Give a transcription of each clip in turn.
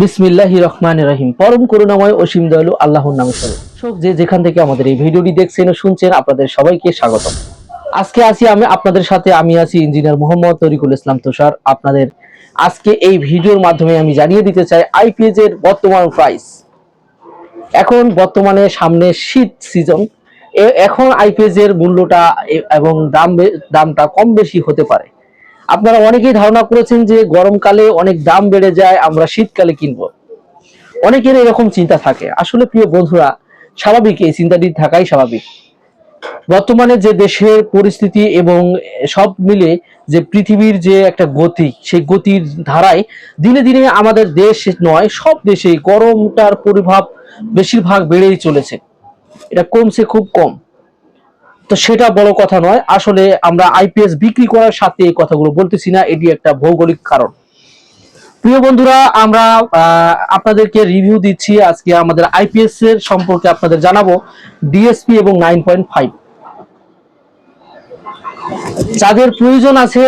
বিসমিল্লাহি রহমান রহিম। পরম করুণাময় অসীম দয়ালু আল্লাহর নামে শুরু দর্শক যে যেখান থেকে আমাদের এই ভিডিওটি দেখছেন ও শুনছেন, আপনাদের সবাইকে স্বাগত আজকে আছি আমি, আপনাদের সাথে আমি আছি ইঞ্জিনিয়ার মোহাম্মদ তরিকুল ইসলাম তুষার। আপনাদের আজকে এই ভিডিওর মাধ্যমে আমি জানিয়ে দিতে চাই আইপিএস এর বর্তমান প্রাইস এখন বর্তমানে সামনে শীত সিজন এখন আইপিএস এর মূল্যটা এবং দাম দামটা কম বেশি হতে পারে। আপনারা অনেকেই ধারণা করেছেন যে গরমকালে অনেক দাম বেড়ে যায়, আমরা শীতকালে কিনবো। অনেকের এরকম চিন্তা থাকে। আসলে প্রিয় বন্ধুরা, স্বাভাবিক এই চিন্তাটি থাকাই স্বাভাবিক। বর্তমানে যে দেশের পরিস্থিতি এবং সব মিলে যে পৃথিবীর যে একটা গতি, সেই গতির ধারায় দিনে দিনে আমাদের দেশ নয়, সব দেশেই গরমটার পরিভাব বেশিরভাগ বেড়েই চলেছে। এটা কমছে খুব কম। তো সেটা বড় কথা নয়, আসলে আমরা আইপিএস বিক্রি করার সাথে এই কথাগুলো বলতেছি না, এটি একটা ভৌগোলিক কারণ। প্রিয় বন্ধুরা, আমরা আপনাদেরকে রিভিউ দিচ্ছি আজকে আমাদের আইপিএস এর সম্পর্কে আপনাদের জানাব ডিএসপি এবং নাইন পয়েন্ট ফাইভ যাদের প্রয়োজন আছে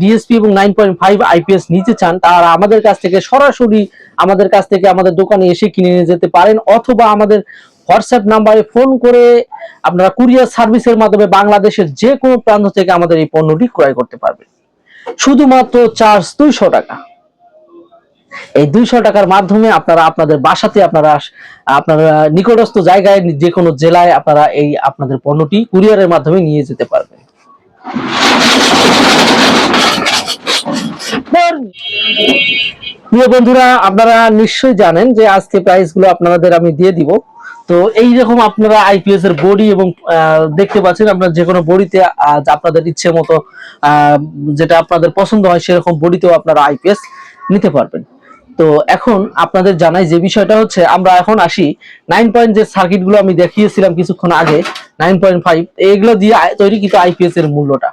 ডিএসপি এবং নাইন পয়েন্ট ফাইভ আইপিএস নিতে চান, তারা আমাদের কাছ থেকে সরাসরি আমাদের কাছ থেকে আমাদের দোকানে এসে কিনে নিয়ে যেতে পারেন, অথবা আমাদের হোয়াটসঅ্যাপ নাম্বারে ফোন করে আপনারা কুরিয়ার সার্ভিসের মাধ্যমে বাংলাদেশের যে কোনো প্রান্ত থেকে আমাদের এই পণ্যটি ক্রয় করতে পারবেন। শুধুমাত্র চার্জ দুইশো টাকা। এই দুইশো টাকার মাধ্যমে আপনারা আপনাদের বাসাতে আপনারা আপনারা নিকটস্থ জায়গায় যে কোনো জেলায় আপনারা এই আপনাদের পণ্যটি কুরিয়ারের মাধ্যমে নিয়ে যেতে পারবেন। প্রিয় বন্ধুরা, আপনারা নিশ্চয়ই জানেন যে আজকে প্রাইসগুলো আপনাদের আমি দিয়ে দিব। তো এই রকম আপনারা আইপিএস এর বডি এবং দেখতে পাচ্ছেন আপনারা যে কোনো বডিতে আপনাদের ইচ্ছে মতো যেটা আপনাদের পছন্দ হয় সেরকম বডিতেও আপনারা আইপিএস নিতে পারবেন। তো এখন আপনাদের জানাই যে বিষয়টা হচ্ছে, আমরা এখন আসি নাইন পয়েন্ট যে সার্কিটগুলো আমি দেখিয়েছিলাম কিছুক্ষণ আগে নাইন পয়েন্ট ফাইভ এগুলো দিয়ে তৈরি কিন্তু আইপিএস এর মূল্যটা।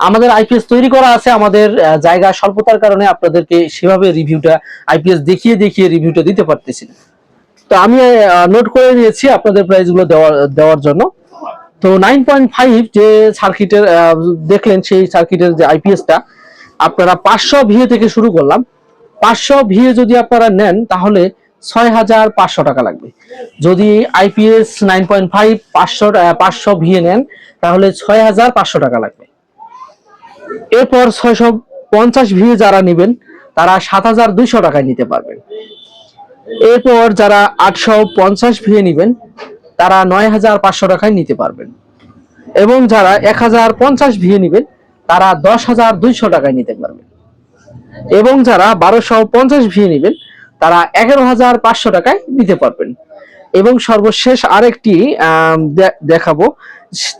আমাদের আইপিএস তৈরি করা আছে আমাদের জায়গা স্বল্পতার কারণে আপনাদেরকে সেভাবে রিভিউটা আইপিএস দেখিয়ে দেখিয়ে রিভিউটা দিতে পারতেছি না। তো আমি নোট করে নিয়েছি আপনাদের প্রাইসগুলো দেওয়ার জন্য। তো নাইন পয়েন্ট ফাইভ যে সার্কিটের দেখলেন সেই সার্কিটের যে আইপিএসটা আপনারা পাঁচশো ভিএ থেকে শুরু করলাম। পাঁচশো ভিএ যদি আপনারা নেন, তাহলে ছয় হাজার পাঁচশো টাকা লাগবে। যদি আইপিএস নাইন পয়েন্ট ফাইভ পাঁচশো পাঁচশো ভিএ নেন, তাহলে ছয় হাজার পাঁচশো টাকা লাগবে। এরপর ছয়শো পঞ্চাশ ভিএ যারা নেবেন, তারা সাত হাজার দুইশো টাকায় নিতে পারবেন। এরপর যারা আটশো পঞ্চাশ ভিএ নেবেন, তারা নয় হাজার পাঁচশো টাকায় নিতে পারবেন। এবং যারা এক হাজার পঞ্চাশ ভিএ নেবেন, তারা দশ হাজার দুইশো টাকায় নিতে পারবেন। এবং যারা বারোশো পঞ্চাশ ভিএ নেবেন, তারা এগারো হাজার পাঁচশো টাকায় নিতে পারবেন। এবং সর্বশেষ আরেকটি দেখাবো,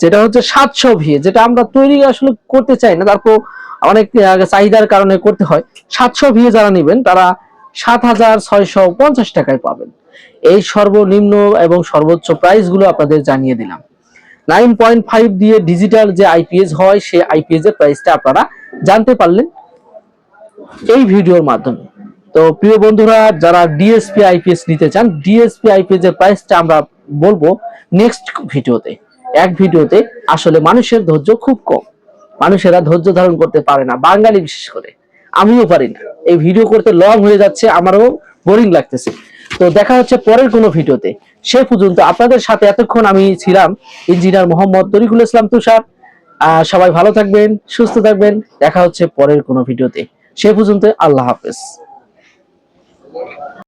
যেটা হচ্ছে সাতশো ভিএ, যেটা আমরা তৈরি আসলে করতে চাই না, তারপর অনেক চাহিদার কারণে করতে হয়। সাতশো ভিএ যারা নেবেন, তারা সাত হাজার ছয়শো পঞ্চাশ টাকায় পাবেন। এই সর্বনিম্ন এবং সর্বোচ্চ প্রাইসগুলো আপনাদের জানিয়ে দিলাম। নাইন পয়েন্ট ফাইভ দিয়ে ডিজিটাল যে আইপিএস হয়, সেই আইপিএস এর প্রাইসটা আপনারা জানতে পারলেন এই ভিডিওর মাধ্যমে। তো প্রিয় বন্ধুরা, যারা ডিএসপি আইপিএস নিতে চান, ডিএসপি আইপিএস এর প্রাইসটা আমরা বলব নেক্সট ভিডিওতে। এক ভিডিওতে আসলে মানুষের ধৈর্য খুব কম। মানুষেরা ধৈর্য ধারণ করতে পারে না, বাঙালি বিশেষ করে। আমিও পারি না। এই ভিডিও করতে লং হয়ে যাচ্ছে, আমারও বোরিং লাগতেছে। তো দেখা হচ্ছে পরের কোনো ভিডিওতে। সে পর্যন্ত আপনাদের সাথে এতক্ষণ আমি ছিলাম ইঞ্জিনিয়ার মোহাম্মদ তরিকুল ইসলাম তুষার। সবাই ভালো থাকবেন, সুস্থ থাকবেন। দেখা হচ্ছে পরের কোনো ভিডিওতে। সে পর্যন্ত আল্লাহ হাফেজ।